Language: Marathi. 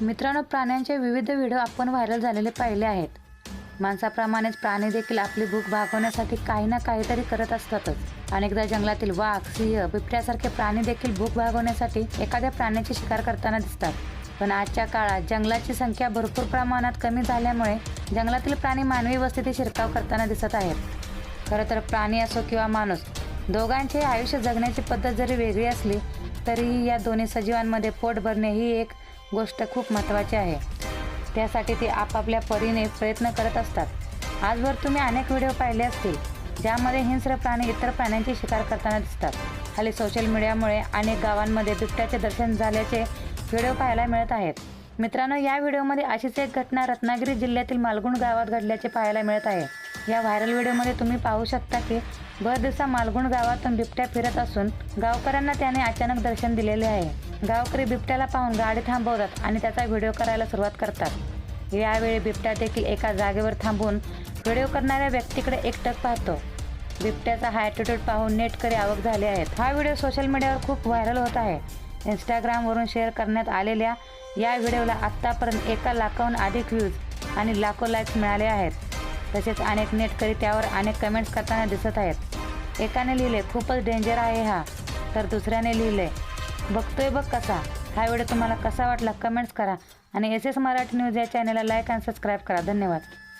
मित्रांनो प्राण्यांचे विविध व्हिडिओ आपण व्हायरल झालेले पाहिले आहेत. माणसाप्रमाणेच प्राणी देखील आपली भूक भागवण्यासाठी काही ना काहीतरी करत असतातच. अनेकदा जंगलातील वाघ सिंह बिबट्यासारखे प्राणी देखील भूक भागवण्यासाठी एखाद्या प्राण्याची शिकार करताना दिसतात. पण आजच्या काळात जंगलाची संख्या भरपूर प्रमाणात कमी झाल्यामुळे जंगलातील प्राणी मानवी वस्तीत शिरकाव करताना दिसत आहेत. खरं तर प्राणी असो किंवा माणूस दोघांचे आयुष्य जगण्याची पद्धत जरी वेगळी असली तरीही या दोन्ही सजीवांमध्ये पोट भरणे ही एक गोष्ट खूप महत्त्वाची आहे. त्यासाठी ते आपापल्या परीने प्रयत्न करत असतात. आजवर तुम्ही अनेक व्हिडिओ पाहिले असतील ज्यामध्ये हिंस्र प्राणी इतर प्राण्यांची शिकार करताना दिसतात. हल्ली सोशल मीडियामुळे अनेक गावांमध्ये बिबट्याचे दर्शन झाल्याचे व्हिडिओ पाहायला मिळत आहेत. मित्रांनो या व्हिडिओमध्ये अशीच एक घटना रत्नागिरी जिल्ह्यातील मालगुण गावात घडल्याचे पाहायला मिळत आहे. या व्हायरल व्हिडिओमध्ये तुम्ही पाहू शकता की भर दिवसा मालगुण गावातून बिबट्या फिरत असून गावकऱ्यांना त्याने अचानक दर्शन दिलेले आहे. गावकरी बिबट्याला पाहून गाडी थांबवतात आणि त्याचा व्हिडिओ करायला सुरुवात करतात. यावेळी बिबट्या देखील एका जागेवर थांबून व्हिडिओ करणाऱ्या व्यक्तीकडे एकटक पाहतो. बिबट्याचा हा ॲटिट्यूड पाहून नेटकरी आवक झाले आहेत हा व्हिडिओ सोशल मीडियावर खूप व्हायरल होत आहे. इंस्टाग्रामवरून शेअर करण्यात आलेल्या या व्हिडिओला आत्तापर्यंत एका लाखाहून अधिक व्ह्यूज आणि लाखो लाईक्स मिळाले आहेत. तसेच अनेक नेटकरी त्यावर अनेक कमेंट्स करताना दिसत आहेत. एकाने लिहिले खूपच डेंजर आहे हा. तर दुसऱ्याने लिहिले बघतोय बघ कसा. हा व्हिडिओ तुम्हाला कसा वाटला कमेंट्स करा. आणि एस एस मराठी न्यूज या चॅनलला लाईक आणि सबस्क्राईब करा. धन्यवाद.